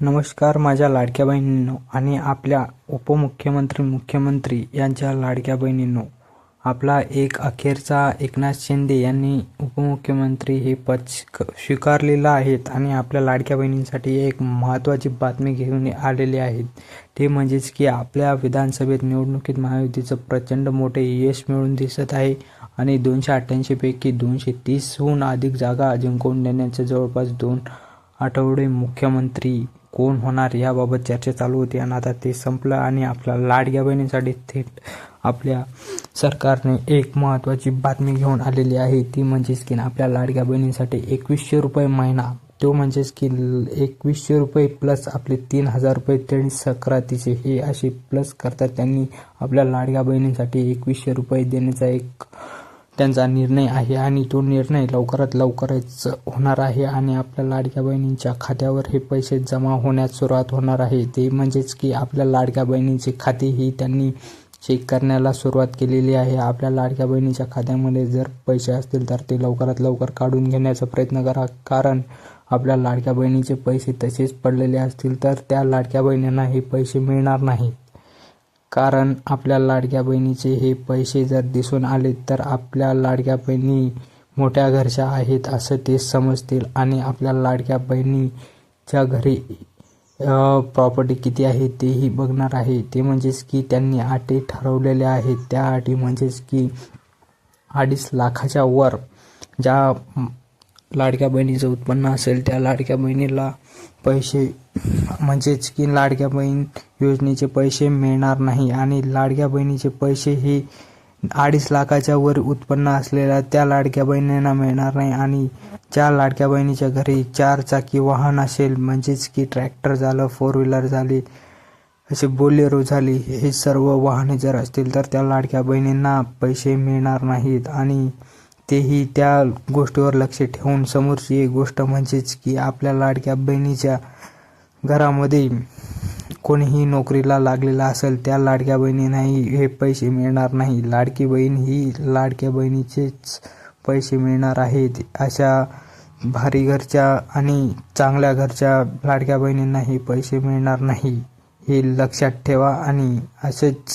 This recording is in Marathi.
नमस्कार माझ्या लाडक्या बहिणींनो आणि आपल्या उपमुख्यमंत्री मुख्यमंत्री यांच्या लाडक्या बहिणींनो आपला एक अखेरचा एकनाथ शिंदे यांनी उपमुख्यमंत्री हे पद स्वीकारलेलं आहेत आणि आपल्या लाडक्या बहिणींसाठी एक महत्त्वाची बातमी घेऊन आलेली आहेत. ते म्हणजेच की आपल्या विधानसभेत निवडणुकीत महायुतीचं प्रचंड मोठे यश मिळून दिसत आहे आणि दोनशे अठ्ठ्याऐंशीपैकी दोनशे तीसहून अधिक जागा जिंकून देण्याचे जवळपास दोन आठवडे मुख्यमंत्री कोण होणार याबाबत चर्चा चालू होती आणि आता ते संपलं आणि आपल्या लाडक्या बहिणीसाठी थेट आपल्या सरकारने एक महत्त्वाची बातमी घेऊन आलेली आहे. ती म्हणजेच की आपल्या लाडक्या बहिणीसाठी एकवीसशे रुपये महिना. तो म्हणजेच की एकवीसशे रुपये प्लस आपले तीन हजार रुपये त्यांनी सक्रातीचे हे असे प्लस करतात. त्यांनी आपल्या लाडक्या बहिणींसाठी एकवीसशे रुपये देण्याचा एक त्यांचा निर्णय आहे आणि तो निर्णय लवकरात लवकरच होणार आहे आणि आपल्या लाडक्या बहिणींच्या खात्यावर हे पैसे जमा होण्यास सुरुवात होणार आहे. ते म्हणजेच की आपल्या लाडक्या बहिणीचे खाते ही त्यांनी चेक करण्याला सुरुवात केलेली आहे. आपल्या लाडक्या बहिणीच्या खात्यामध्ये जर पैसे असतील तर ते लवकरात लवकर काढून घेण्याचा प्रयत्न करा. कारण आपल्या लाडक्या बहिणीचे पैसे तसेच पडलेले असतील तर त्या लाडक्या बहिणींना हे पैसे मिळणार नाही. कारण आपल्या लाडक्या बहिणीचे हे पैसे जर दिसून आले तर आपल्या लाडक्या बहिणी मोठ्या घरच्या आहेत असं ते समजतील. आणि आपल्या लाडक्या बहिणीच्या घरी प्रॉपर्टी किती आहे तेही बघणार आहे. ते म्हणजेच की त्यांनी अटी ठरवलेल्या आहेत. त्या अटी म्हणजेच की अडीच लाखाच्या वर ज्या लाडक्या बहिणीचं उत्पन्न असेल त्या लाडक्या बहिणीला पैसे म्हणजेच की लाडक्या बहीण योजनेचे पैसे मिळणार नाही आणि लाडक्या बहिणीचे पैसे हे अडीच लाखाच्या वर उत्पन्न असलेल्या त्या लाडक्या बहिणींना मिळणार नाही आणि ज्या लाडक्या बहिणीच्या घरी चार चाकी वाहन असेल म्हणजेच की ट्रॅक्टर झालं फोर व्हीलर झाली असे बोलेरो झाली हे सर्व वाहने जर असतील तर त्या लाडक्या बहिणींना पैसे मिळणार नाहीत आणि तेही त्या गोष्टीवर लक्ष ठेवून समोरची एक गोष्ट म्हणजेच की आपल्या लाडक्या बहिणीच्या घरामध्ये कोणीही नोकरीला लागलेला असेल त्या लाडक्या बहिणींनाही हे पैसे मिळणार नाही. लाडकी बहीण ही लाडक्या बहिणीचेच पैसे मिळणार आहेत. अशा भारी घरच्या आणि चांगल्या घरच्या लाडक्या बहिणींना हे पैसे मिळणार नाही. हे लक्षात ठेवा आणि असेच